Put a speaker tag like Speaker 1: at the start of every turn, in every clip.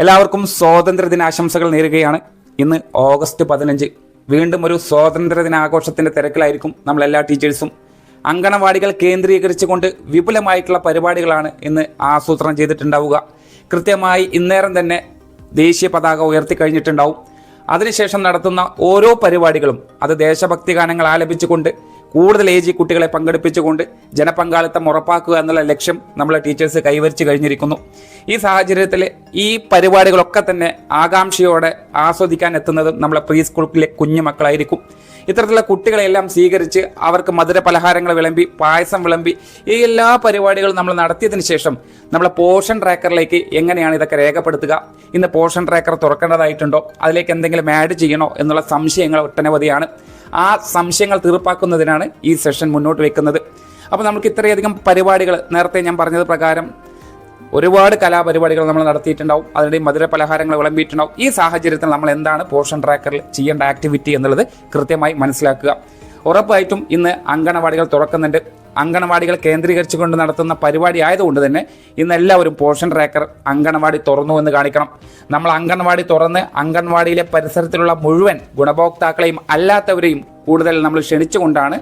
Speaker 1: എല്ലാവർക്കും സ്വാതന്ത്ര്യ ദിനാശംസകൾ നേരുകയാണ്. ഇന്ന് ഓഗസ്റ്റ് പതിനഞ്ച്. വീണ്ടും ഒരു സ്വാതന്ത്ര്യ ദിനാഘോഷത്തിന്റെ തിരക്കിലായിരിക്കും നമ്മൾ എല്ലാ ടീച്ചേഴ്സും. അങ്കണവാടികൾ കേന്ദ്രീകരിച്ചുകൊണ്ട് വിപുലമായിട്ടുള്ള പരിപാടികളാണ് ഇന്ന് ആസൂത്രണം ചെയ്തിട്ടുണ്ടാവുക. കൃത്യമായി ഇന്നേരം തന്നെ ദേശീയ പതാക ഉയർത്തി കഴിഞ്ഞിട്ടുണ്ടാവും അതിനുശേഷം നടത്തുന്ന ഓരോ പരിപാടികളും അത് ദേശഭക്തി ഗാനങ്ങൾ ആലപിച്ചുകൊണ്ട് കൂടുതൽ ഏജ് കുട്ടികളെ പങ്കെടുപ്പിച്ചുകൊണ്ട് ജനപങ്കാളിത്തം ഉറപ്പാക്കുക എന്നുള്ള ലക്ഷ്യം നമ്മളെ ടീച്ചേഴ്സ് കൈവരിച്ചു കഴിഞ്ഞിരിക്കുന്നു. ഈ സാഹചര്യത്തിൽ ഈ പരിപാടികളൊക്കെ തന്നെ ആകാംക്ഷയോടെ ആസ്വദിക്കാൻ എത്തുന്നതും നമ്മളെ പ്രീ സ്കൂളിലെ കുഞ്ഞു മക്കളായിരിക്കും. ഇത്തരത്തിലുള്ള കുട്ടികളെല്ലാം സ്വീകരിച്ച് അവർക്ക് മധുര പലഹാരങ്ങൾ വിളമ്പി പായസം വിളമ്പി ഈ എല്ലാ പരിപാടികളും നമ്മൾ നടത്തിയതിന് ശേഷം നമ്മളെ പോഷൻ ട്രാക്കറിലേക്ക് എങ്ങനെയാണ് ഇതൊക്കെ രേഖപ്പെടുത്തുക? ഇന്ന് പോഷൻ ട്രാക്കർ തുറക്കേണ്ടതായിട്ടുണ്ടോ? അതിലേക്ക് എന്തെങ്കിലും ആഡ് ചെയ്യണോ? എന്നുള്ള സംശയങ്ങൾ ഒട്ടനവധിയാണ്. ആ സംശയങ്ങൾ തീർപ്പാക്കുന്നതിനാണ് ഈ സെഷൻ മുന്നോട്ട് വെക്കുന്നത്. അപ്പോൾ നമുക്ക് ഇത്രയധികം പരിപാടികൾ നേരത്തെ ഞാൻ പറഞ്ഞത് പ്രകാരം ഒരുപാട് കലാപരിപാടികൾ നമ്മൾ നടത്തിയിട്ടുണ്ടാവും. അതിനിടെ മധുര പലഹാരങ്ങൾ വിളമ്പിയിട്ടുണ്ടാവും. ഈ സാഹചര്യത്തിൽ നമ്മൾ എന്താണ് പോഷൻ ട്രാക്കറിൽ ചെയ്യേണ്ട ആക്ടിവിറ്റി എന്നുള്ളത് കൃത്യമായി മനസ്സിലാക്കുക. ഉറപ്പായിട്ടും ഇന്ന് അങ്കണവാടികൾ തുറക്കുന്നുണ്ട്. അങ്കണവാടികൾ കേന്ദ്രീകരിച്ചുകൊണ്ട് നടത്തുന്ന പരിപാടി ആയതുകൊണ്ട് തന്നെ ഇന്ന് എല്ലാവരും പോഷൻ ട്രാക്കർ അങ്കണവാടി തുറന്നു എന്ന് കാണിക്കണം. നമ്മൾ അങ്കണവാടി തുറന്ന് അങ്കണവാടിയിലെ പരിസരത്തിലുള്ള മുഴുവൻ ഗുണഭോക്താക്കളെയും അല്ലാത്തവരെയും കൂടുതൽ നമ്മൾ ക്ഷണിച്ചുകൊണ്ടാണ്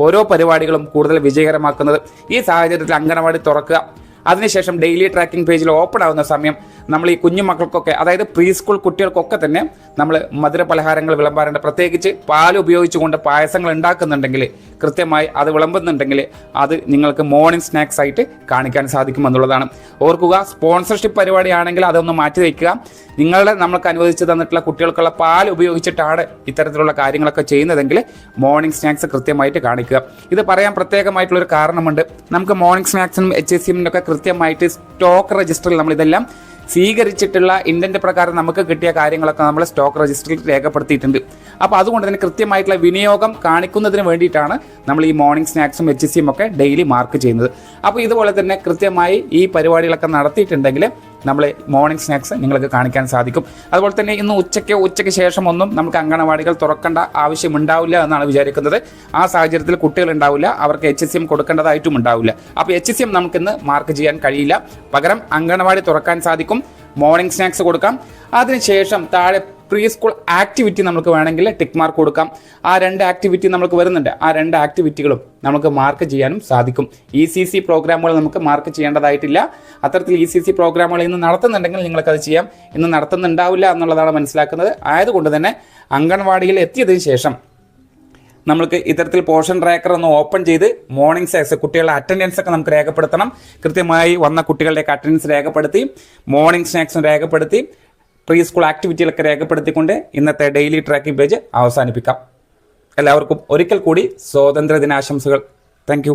Speaker 1: ഓരോ പരിപാടികളും കൂടുതൽ വിജയകരമാക്കുന്നത്. ഈ സാഹചര്യത്തിൽ അങ്കണവാടി തുറക്കുക. അതിനുശേഷം ഡെയിലി ട്രാക്കിംഗ് പേജിൽ ഓപ്പൺ ആവുന്ന സമയം നമ്മൾ ഈ കുഞ്ഞു മക്കൾക്കൊക്കെ അതായത് പ്രീ സ്കൂൾ കുട്ടികൾക്കൊക്കെ തന്നെ നമ്മൾ മധുര പലഹാരങ്ങൾ വിളമ്പാറുണ്ട്. പ്രത്യേകിച്ച് പാൽ ഉപയോഗിച്ചുകൊണ്ട് പായസങ്ങൾ ഉണ്ടാക്കുന്നുണ്ടെങ്കിൽ കൃത്യമായി അത് വിളമ്പുന്നുണ്ടെങ്കിൽ അത് നിങ്ങൾക്ക് മോർണിംഗ് സ്നാക്സ് ആയിട്ട് കാണിക്കാൻ സാധിക്കും എന്നുള്ളതാണ്. ഓർക്കുക സ്പോൺസർഷിപ്പ് പരിപാടിയാണെങ്കിൽ അതൊന്ന് മാറ്റി വയ്ക്കുക. നിങ്ങളുടെ നമ്മൾക്ക് അനുവദിച്ച് തന്നിട്ടുള്ള കുട്ടികൾക്കുള്ള പാൽ ഉപയോഗിച്ചിട്ടാണ് ഇത്തരത്തിലുള്ള കാര്യങ്ങളൊക്കെ ചെയ്യുന്നതെങ്കിൽ മോർണിംഗ് സ്നാക്സ് കൃത്യമായിട്ട് കാണിക്കുക. ഇത് പറയാൻ പ്രത്യേകമായിട്ടുള്ളൊരു കാരണമുണ്ട്. നമുക്ക് മോർണിംഗ് സ്നാക്സിനും എച്ച് എസ് സിമിനൊക്കെ കൃത്യമായിട്ട് സ്റ്റോക്ക് രജിസ്റ്ററിൽ നമ്മൾ ഇതെല്ലാം സ്വീകരിച്ചിട്ടുള്ള ഇൻഡന്റ് പ്രകാരം നമുക്ക് കിട്ടിയ കാര്യങ്ങളൊക്കെ നമ്മൾ സ്റ്റോക്ക് രജിസ്റ്ററിൽ രേഖപ്പെടുത്തിയിട്ടുണ്ട്. അപ്പോൾ അതുകൊണ്ട് തന്നെ കൃത്യമായിട്ടുള്ള വിനിയോഗം കാണിക്കുന്നതിന് വേണ്ടിയിട്ടാണ് നമ്മൾ ഈ മോർണിംഗ് സ്നാക്സും എച്ച് സിയും ഒക്കെ ഡെയിലി മാർക്ക് ചെയ്യുന്നത്. അപ്പോൾ ഇതുപോലെ തന്നെ കൃത്യമായി ഈ പരിപാടികളൊക്കെ നടത്തിയിട്ടുണ്ടെങ്കിൽ നമ്മൾ മോർണിംഗ് സ്നാക്സ് നിങ്ങൾക്ക് കാണിക്കാൻ സാധിക്കും. അതുപോലെ തന്നെ ഇന്ന് ഉച്ചയ്ക്ക് ഉച്ചയ്ക്ക് ശേഷം ഒന്നും നമുക്ക് അങ്കണവാടികൾ തുറക്കേണ്ട ആവശ്യമുണ്ടാവില്ല എന്നാണ് വിചാരിക്കുന്നത്. ആ സാഹചര്യത്തിൽ കുട്ടികൾ ഉണ്ടാവില്ല അവർക്ക് എച്ച് എസ് എം കൊടുക്കേണ്ടതായിട്ടും ഉണ്ടാവില്ല. അപ്പോൾ എച്ച് എസ് എം നമുക്കിന്ന് മാർക്ക് ചെയ്യാൻ കഴിയില്ല. പകരം അങ്കണവാടി തുറക്കാൻ സാധിക്കും. മോർണിംഗ് സ്നാക്സ് കൊടുക്കാം. അതിനുശേഷം താഴെ പ്രീ സ്കൂൾ ആക്ടിവിറ്റി നമുക്ക് വേണമെങ്കിൽ ടിക്ക് മാർക്ക് കൊടുക്കാം. ആ രണ്ട് ആക്ടിവിറ്റി നമുക്ക് വരുന്നുണ്ട്. ആ രണ്ട് ആക്ടിവിറ്റികളും നമുക്ക് മാർക്ക് ചെയ്യാനും സാധിക്കും. ഇ സി സി പ്രോഗ്രാമുകൾ നമുക്ക് മാർക്ക് ചെയ്യേണ്ടതായിട്ടില്ല. അത്തരത്തിൽ ഇ സി സി പ്രോഗ്രാമുകൾ ഇന്ന് നടത്തുന്നുണ്ടെങ്കിൽ നിങ്ങൾക്കത് ചെയ്യാം. ഇന്ന് നടത്തുന്നുണ്ടാവില്ല എന്നുള്ളതാണ് മനസ്സിലാക്കുന്നത്. ആയതുകൊണ്ട് തന്നെ അംഗൻവാടിയിൽ എത്തിയതിനു ശേഷം നമ്മൾക്ക് ഇത്തരത്തിൽ പോർഷൻ ട്രാക്കർ ഒന്ന് ഓപ്പൺ ചെയ്ത് മോർണിംഗ് സെക്സ് കുട്ടികളുടെ അറ്റൻഡൻസ് ഒക്കെ നമുക്ക് രേഖപ്പെടുത്തണം. കൃത്യമായി വന്ന കുട്ടികളുടെയൊക്കെ അറ്റൻഡൻസ് രേഖപ്പെടുത്തി. മോർണിംഗ് സ്നാക്സും രേഖപ്പെടുത്തി. പ്രീ സ്കൂൾ ആക്ടിവിറ്റികളൊക്കെ രേഖപ്പെടുത്തിക്കൊണ്ട് ഇന്നത്തെ ഡെയിലി ട്രാക്കിംഗ് പേജ് അവസാനിപ്പിക്കാം. എല്ലാവർക്കും ഒരിക്കൽ കൂടി സ്വാതന്ത്ര്യ ദിനാശംസകൾ താങ്ക്